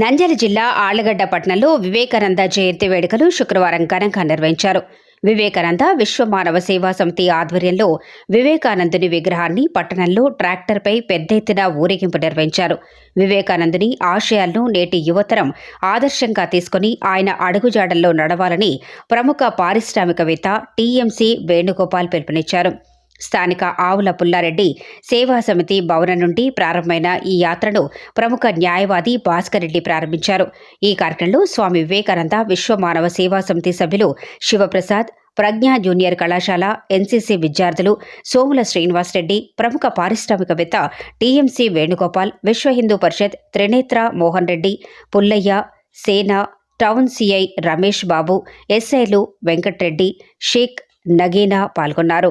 నంద్యాల జిల్లా ఆళ్ళగడ్డ పట్టణంలో వివేకానంద జయంతి వేడుకలు శుక్రవారం ఘనంగా నిర్వహించారు. వివేకానంద విశ్వ మానవ సేవా సమితి ఆధ్వర్యంలో వివేకానందుని విగ్రహాన్ని పట్టణంలో ట్రాక్టర్పై పెద్ద ఎత్తున ఊరేగింపు నిర్వహించారు. వివేకానందుని ఆశయాలను నేటి యువతరం ఆదర్శంగా తీసుకుని ఆయన అడుగుజాడల్లో నడవాలని ప్రముఖ పారిశ్రామికవేత్త టీఎంసీ వేణుగోపాల్ పిలుపునిచ్చారు. స్థానిక ఆవుల పుల్లారెడ్డి సేవా సమితి భవనం నుండి ప్రారంభమైన ఈ యాత్రను ప్రముఖ న్యాయవాది భాస్కర్ రెడ్డి ప్రారంభించారు. ఈ కార్యక్రమంలో స్వామి వివేకానంద విశ్వ మానవ సేవా సమితి సభ్యులు శివప్రసాద్ ప్రజ్ఞా జూనియర్ కళాశాల ఎన్సీసీ విద్యార్థులు సోముల శ్రీనివాసరెడ్డి ప్రముఖ పారిశ్రామికవేత్త టీఎంసీ వేణుగోపాల్ విశ్వ హిందూ పరిషత్ త్రినేత్ర మోహన్ రెడ్డి పుల్లయ్య సేన టౌన్ సిఐ రమేష్ బాబు ఎస్ఐలు వెంకట్రెడ్డి షేక్ నగీనా పాల్గొన్నారు.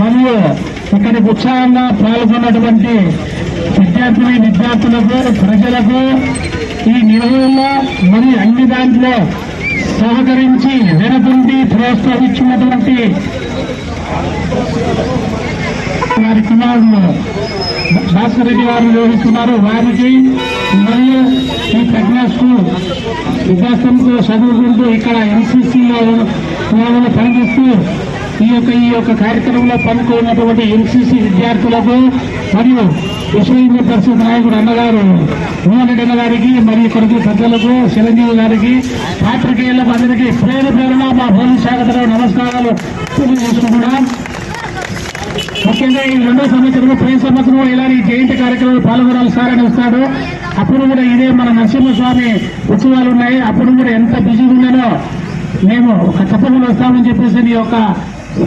మరియు ఇక్కడికి ఉత్సాహంగా పాల్గొన్నటువంటి విద్యార్థిని విద్యార్థులకు ప్రజలకు ఈ నిర్వహణలో మరియు అన్ని దాంట్లో సహకరించి వెనుకుండి ప్రోత్సహించినటువంటి వారి కుమారులు భాస్కర్ రెడ్డి వారు నిర్వహిస్తున్నారు. వారికి మరియు ఈ ప్రజ్ఞా స్కూల్ విద్యాసంతో చదువుకుంటూ ఇక్కడ ఎన్సీసీలో పనిచేస్తూ ఈ యొక్క ఈ యొక్క కార్యక్రమంలో పాల్గొన్నటువంటి ఎన్సీసీ విద్యార్థులకు మరియు విశ్వ హిందూ పరిషత్ నాయకుడు అన్నగారు మోహన్రెడ్డి అన్నగారికి మరియు కొరకు పెద్దలకు చిరంజీవి గారికి పాత్రికేయులకు అందరికీ పేరు పేరున మా పోలీస్ శాఖ నమస్కారాలు తెలియజేసుకుంటున్నాం. ముఖ్యంగా ఈ రెండో సంవత్సరం ప్రతి సంవత్సరం ఇలాంటి జయంతి కార్యక్రమాలు పాల్గొనాలి సార్ అని వస్తాడు. అప్పుడు కూడా ఇదే మన నరసింహస్వామి ఉత్సవాలు ఉన్నాయి. అప్పుడు కూడా ఎంత బిజీగా ఉన్నానో మేము ఒక తప్పకుండా వస్తామని చెప్పేసి ఈ యొక్క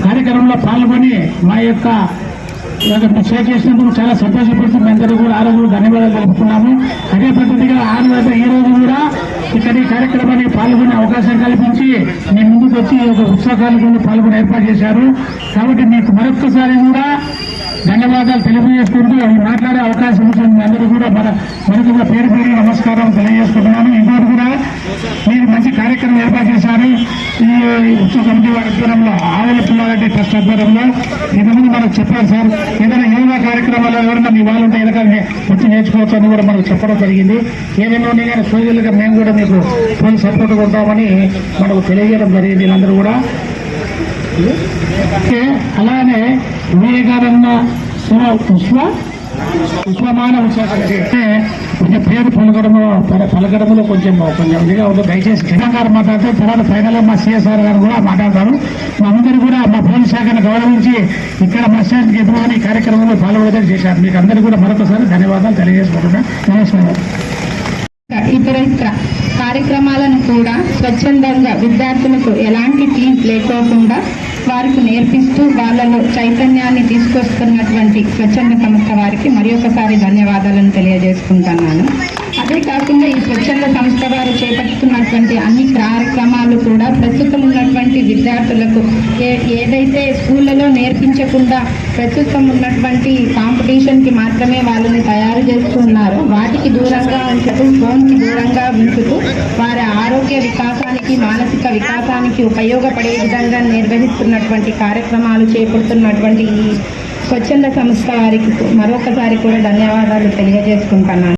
కార్యక్రమంలో పాల్గొని మా యొక్క షేర్ చేసినందుకు చాలా సంతోషపడుతూ మీ అందరూ కూడా ఆ రోజు ధన్యవాదాలు తెలుపుతున్నాము. అదే పద్ధతిగా ఆరు ఈ రోజు కూడా ఇక్కడ ఈ కార్యక్రమానికి పాల్గొనే అవకాశం కల్పించి మీ ముందుకు వచ్చి ఒక యొక్క ఉత్సవ పాల్గొని ఏర్పాటు చేశారు. కాబట్టి మీకు మరొక్కసారి కూడా ధన్యవాదాలు తెలియజేసుకుంటూ అవి మాట్లాడే అవకాశం ఉంటుంది అందరూ కూడా మన మనకు పేరు పేరు నమస్కారం తెలియజేసుకుంటున్నాను. ఇంకోటి కూడా మీరు మంచి కార్యక్రమం ఏర్పాటు చేశారు ఈ ఉత్సవ కమిటీ వారి ఆధ్వర్యంలో ఆవుల పిల్లారెడ్డి ట్రస్ట్ ఆధ్వర్యంలో ఇంతకుముందు మనకు చెప్పారు సార్ ఏదైనా యోగా కార్యక్రమాలు ఎవరైనా మీ వాళ్ళు ఉంటే ఎలాగ వచ్చి నేర్చుకోవచ్చు అని కూడా మనకు చెప్పడం జరిగింది. ఏదైనా కానీ సోదరులుగా మేము కూడా మీకు ఫుల్ సపోర్ట్గా ఉంటామని మనకు తెలియజేయడం జరిగింది వీళ్ళందరూ కూడా. అలానే వివేకానంద శివ పుష్ప పుష్పమాన కొంచెం పేరు పలకడము పలకడములో కొంచెం కొంచెం ఇదిగా ఉంది. దయచేసి కిరణ్ మాట్లాడితే తర్వాత ఫైనల్ మా సిఎస్ఆర్ గారు కూడా మాట్లాడతారు. మా అందరూ కూడా మా పోలీస్ శాఖను గౌరవించి ఇక్కడ మత్స్యానికి ఎదురుగానే ఈ కార్యక్రమంలో పాల్గొనడం చేశారు. మీకు అందరూ కూడా మరొకసారి ధన్యవాదాలు తెలియజేసుకుంటున్నాను నమస్కారం. ఇతర కార్యక్రమాలను కూడా స్వచ్ఛందంగా విద్యార్థులకు ఎలాంటి ఫీజ్ లేకోకుండా వారికి నేర్పిస్తూ వాళ్ళలో చైతన్యాన్ని తీసుకొస్తున్నటువంటి స్వచ్ఛంద సంస్థ వారికి మరి ఒకసారి ధన్యవాదాలను తెలియజేసుకుంటున్నాను. అదే కాకుండా ఈ స్వచ్ఛంద సంస్థ వారు చేపడుతున్నటువంటి అన్ని కార్యక్రమాలు కూడా ప్రస్తుతం ఉన్నటువంటి విద్యార్థులకు ఏ ఏదైతే స్కూళ్ళలో నేర్పించకుండా ప్రస్తుతం ఉన్నటువంటి కాంపిటీషన్కి మాత్రమే వాళ్ళని తయారు చేస్తున్నారో వాటికి దూరంగా ఉంచుతూ ఫోన్కి దూరంగా ఉంచుతూ వారి ఆరోగ్య వికాసానికి మానసిక వికాసానికి ఉపయోగపడే విధంగా నిర్వహిస్తున్నటువంటి కార్యక్రమాలు చేపడుతున్నటువంటి ఈ స్వచ్ఛంద సంస్థ వారికి మరొకసారి కూడా ధన్యవాదాలు తెలియజేసుకుంటున్నాను.